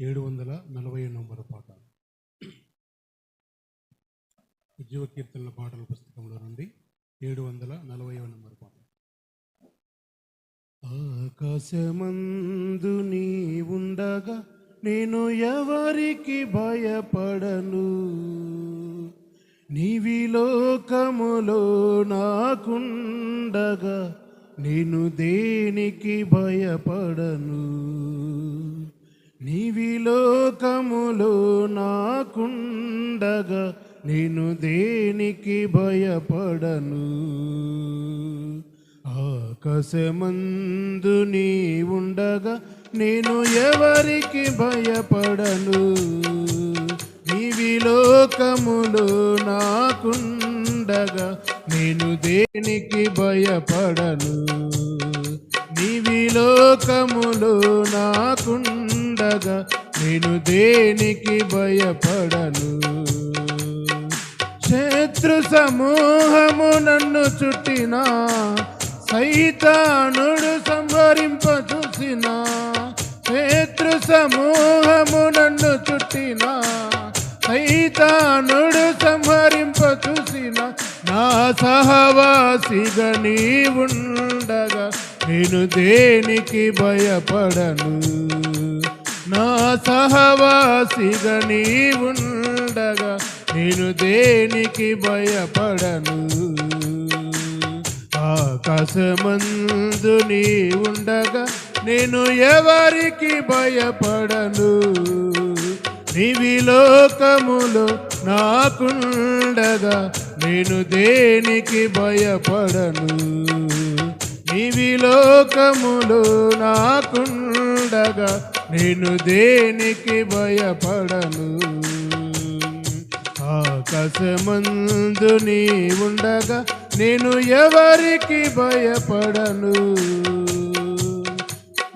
ఏడు వందల నలభై నంబర్ పాట ఉద్యోగ కీర్తనల పాటల పుస్తకంలో నుండి ఏడు వందల నలభై నంబర్ పాట ఆకాశమందు నీ ఉండగా నేను ఎవరికి భయపడను? నీవి లోకములో నాకుండగా నేను దేనికి భయపడను? నీవి లోకములో నాకుండగా నేను దేనికి భయపడను? ఆకాశమందు నీ ఉండగా నేను ఎవరికి భయపడను? నీవి లోకములో నాకుండగా నేను దేనికి భయపడను? నీవి లోకములో ఉండగా నేను దేనికి భయపడను? శత్రు సమూహము నన్ను చుట్టినా సైతానుడు సంహరింప చూసిన శత్రు సమూహము నన్ను చుట్టినా సైతానుడు సంహరింప చూసిన నా సహవాసిగా నీ ఉండగా నేను దేనికి భయపడను? నా సహవాసిగా ఉండగా నేను దేనికి భయపడను? ఆకాశమందు నీ ఉండగా నేను ఎవరికి భయపడను? నీవి లోకములో నాకుండగా నేను దేనికి భయపడను? నీవి లోకములో నాకుండగా నేను దేనికి భయపడను? ఆకాశమందు నీ ఉండగా నేను ఎవరికి భయపడను?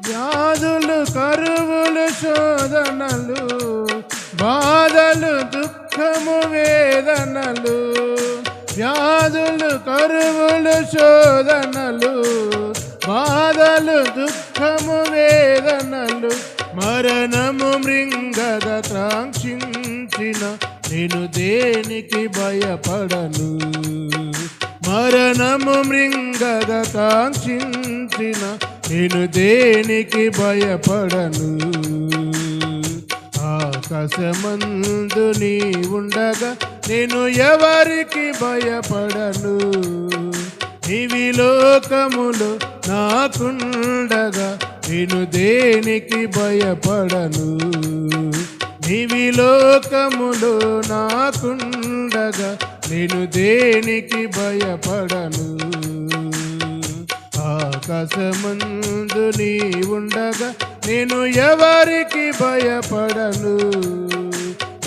వ్యాధులు కరువులు శోధనలు బాధలు దుఃఖము వేదనలు వ్యాధులు కరువులు శోధనలు బాధలు దుఃఖము వేదనలు మరణము మృంగద త్రాక్షించిన నేను దేనికి భయపడను? మరణము మృంగద కాంక్షించిన నేను దేనికి భయపడను? ఆకాశమందు నీ ఉండగా నేను ఎవరికి భయపడను? ఇవి లోకములు నాకుండగా నేను దేనికి భయపడను? నీవి లోకములు నాకుండగా నేను దేనికి భయపడను? ఆకాశమందు నీ ఉండగా నేను ఎవరికి భయపడను?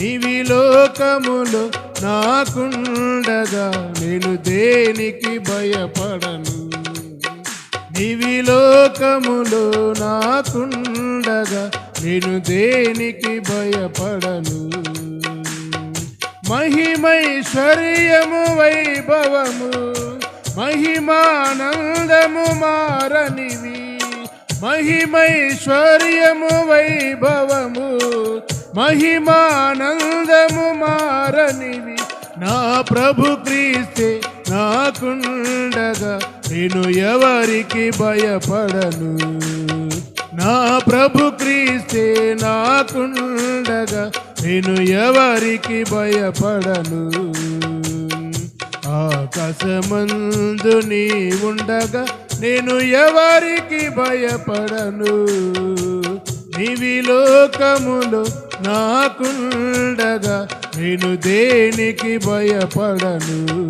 నీవి లోకములు నాకుండగా నేను దేనికి భయపడను? నీవి లోకములు నాకుండగా నేను దేనికి భయపడను? మహిమైశ్వర్యము వైభవము మహిమానందము మారనివి. మహిమైశ్వర్యము వైభవము మహిమానందము మారనివి. నా ప్రభు క్రీస్తే నాకుండగా నేను ఎవరికి భయపడను? నా ప్రభు క్రీస్తే నాకుండగా నేను ఎవరికి భయపడను? ఆకాశమందు నీ ఉండగా నేను ఎవరికి భయపడను? నీవి లోకములో నాకుండగా నేను దేనికి భయపడను?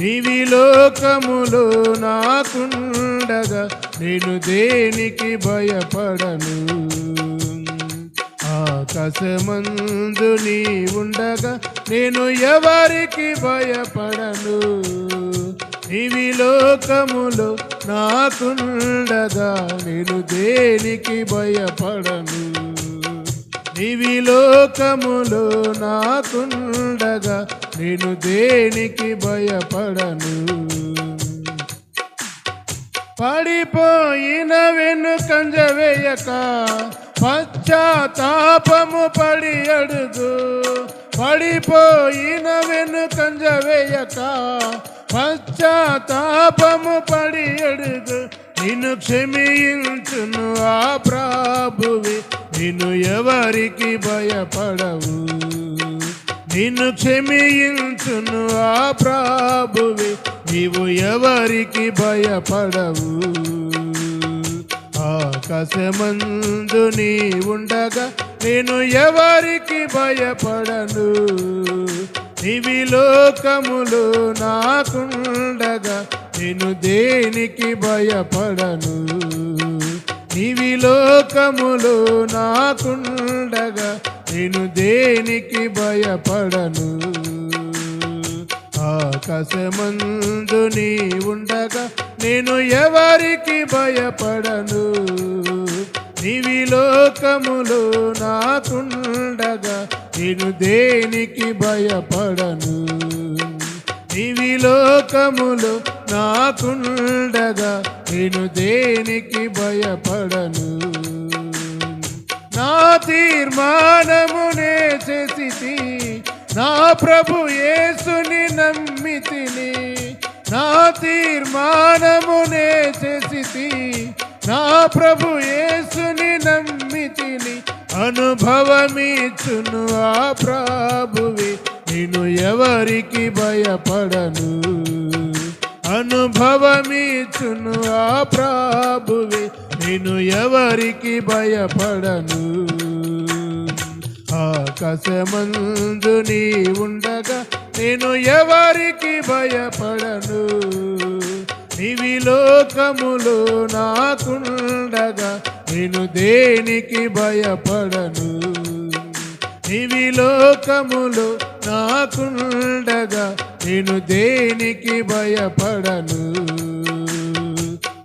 నీవి లోకములో నాకుండగా నేను దేనికి భయపడను? ఆకాశమందు నీ ఉండగా నేను ఎవరికి భయపడను? నీవి లోకములో నాకుండగా నేను దేనికి భయపడను? నీవి లోకములో నాకుండగా నేను దేనికి భయపడను? పడిపోయిన వెనుకంజ వేయక పశ్చాత్తాపము పడి అడుగు. పడిపోయిన వెనుకంజ వేయక పశ్చాత్తాపము పడి అడుగు. నిన్ను క్షమించును ఆ ప్రభువి. నిన్ను ఎవరికి భయపడవు. నిన్ను క్షమించును ఆ ప్రాభువి. నీవు ఎవరికి భయపడవు. ఆకాశమందు నీ ఉండగా నేను ఎవరికి భయపడను. నీవి లోకములు నాకుండగా నేను దేనికి భయపడను? నీవి లోకములు నాకుండగా నేను దేనికి భయపడను? ఆకాశమందు నీ ఉండగా నేను ఎవరికి భయపడను? నీవి లోకములు నాకుండగా నేను దేనికి భయపడను? నీవి లోకములు నాకుండగా నేను దేనికి భయపడను? నా తీర్మానమునే చేసి నా ప్రభు యేసుని నమ్మితిని నా తీర్మానమునే చేసి నా ప్రభు యేసుని నమ్మితిని అనుభవమిచ్చును ఆ ప్రభువి. నేను ఎవరికి భయపడను? అనుభవమిచ్చును ఆ ప్రాభువే. నేను ఎవరికి భయపడను? ఆకాశమందు నీ ఉండగా నేను ఎవరికి భయపడను? నీవి లోకములు నాకుండగా నేను దేనికి భయపడను? నీవి లోకములు నాకుండగా నేను దేనికి భయపడను?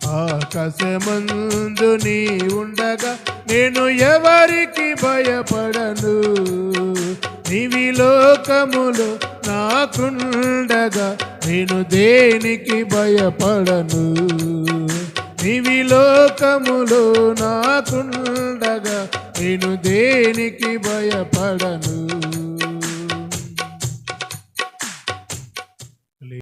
ఆకాశమందు నీ ఉండగా నేను ఎవరికి భయపడను? నీవి లోకములు నాకుండగా నేను దేనికి భయపడను? నీవి లోకములు నాకుండగా నేను దేనికి భయపడను?